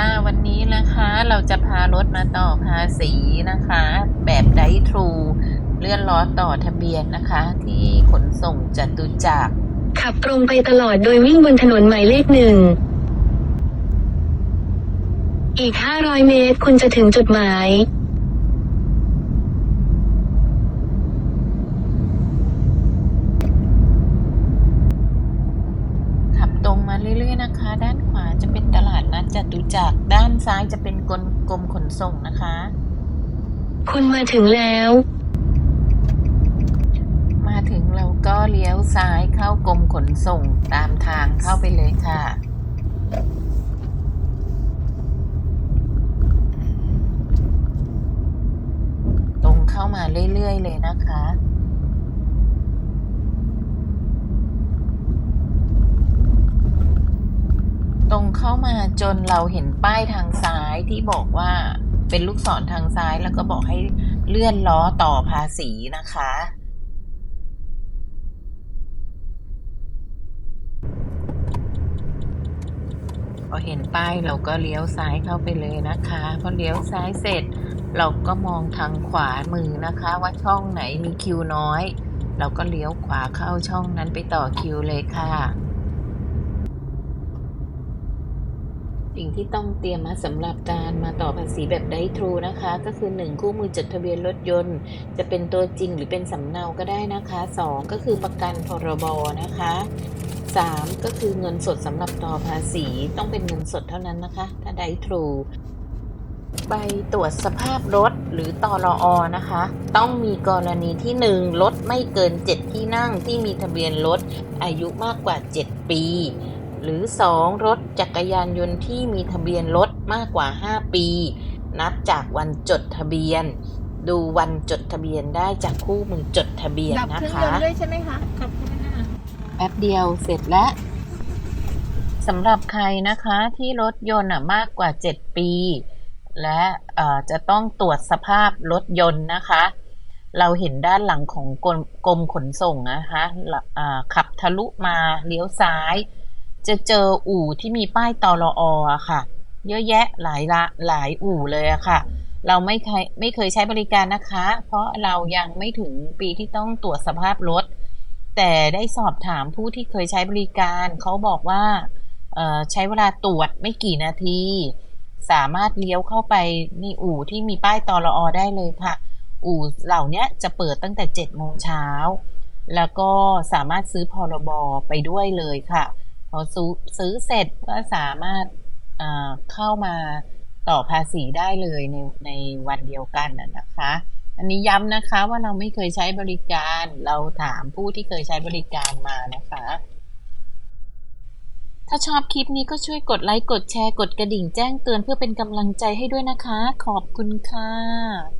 ค่ะวันนี้นะคะเราจะพารถมาต่อภาษีนะคะ แบบไดทรูเลื่อนล้อต่อทะเบียนนะคะ ที่ขนส่งจตุจักรขับตรงไปตลอดโดยวิ่งบนถนนหมายเลขหนึ่ง อีก 500 เมตรคุณจะถึงจุดหมาย ขับตรงมาเรื่อยๆนะคะ ด้านขวาจะเป็นตลาดนัด จตุจักรด้านซ้ายจะเป็นกรมกรมขนส่งนะคะ คุณมาถึงแล้ว มาถึงเราก็เลี้ยวซ้ายเข้ากรมขนส่งตามทางเข้าไปเลยค่ะตรงเข้ามาเรื่อยๆเลยนะคะ ตรง เข้ามาจนเราเห็นป้ายทางซ้ายที่บอกว่าเป็นลูกศรทางซ้ายแล้วก็บอกให้เลื่อนล้อต่อภาษีนะคะ พอเห็นป้ายเราก็เลี้ยวซ้ายเข้าไปเลยนะคะ พอเลี้ยวซ้ายเสร็จ เราก็มองทางขวามือนะคะ ว่าช่องไหนมีคิวน้อย เราก็เลี้ยวขวาเข้าช่องนั้นไปต่อคิวเลยค่ะ สิ่งที่ต้องเตรียมมาสำหรับการมาต่อภาษีแบบได้ทรูนะคะ ก็คือ 1 คู่มือจดทะเบียนรถยนต์ จะเป็นตัวจริงหรือเป็นสำเนาก็ได้นะคะ 2 ก็คือประกันพรบนะคะ 3 ก็คือเงินสดสำหรับต่อภาษีต้องเป็นเงินสดเท่านั้นนะคะ ถ้าได้ทรูใบตรวจสภาพรถหรือตอรอนะคะ ต้องมีกรณีที่ 1 รถไม่เกิน 7 ที่นั่งที่มีทะเบียนรถอายุมากกว่า 7 ปี หรือ 2 รถจักรยานยนต์ที่มีทะเบียนรถมากกว่า 5 ปี นับจากวันจดทะเบียน ดูวันจดทะเบียนได้จากคู่มือจดทะเบียนดับนะเครื่องยคะ นต์ด้วยใช่ไหมคะขอบคุณค่ะ แป๊บเดียวเสร็จแล้วสำหรับใครนะคะที่รถยนต์อะมากกว่า 7 ปี และเอ่อจะต้องตรวจสภาพรถยนต์นะคะ เราเห็นด้านหลังของกรมกรมขนส่งนะคะหลังอ่าขับทะลุมาเลี้ยวซ้าย จะเจออู่ที่มีป้ายตอรออะค่ะ เยอะแยะหลายละหลายอู่เลยอะค่ะ เราไม่เคยไม่เคยใช้บริการนะคะ เพราะเรายังไม่ถึงปีที่ต้องตรวจสภาพรถ แต่ได้สอบถามผู้ที่เคยใช้บริการ เขาบอกว่าใช้เวลาตรวจไม่กี่นาที สามารถเลี้ยวเข้าไปในอู่ที่มีป้ายตอรอได้เลยค่ะ อู่เหล่านี้จะเปิดตั้งแต่7โมงเช้าแล้วก็สามารถซื้อพรบไปด้วยเลยค่ะ พอซื้อเสร็จก็สามารถเข้ามาต่อภาษีได้เลยในในวันเดียวกันนะคะ อันนี้ย้ำนะคะว่าเราไม่เคยใช้บริการเราถามผู้ที่เคยใช้บริการมานะคะ ถ้าชอบคลิปนี้ก็ช่วยกดไลค์กดแชร์กดกระดิ่งแจ้งเตือนเพื่อเป็นกำลังใจให้ด้วยนะคะ ขอบคุณค่ะ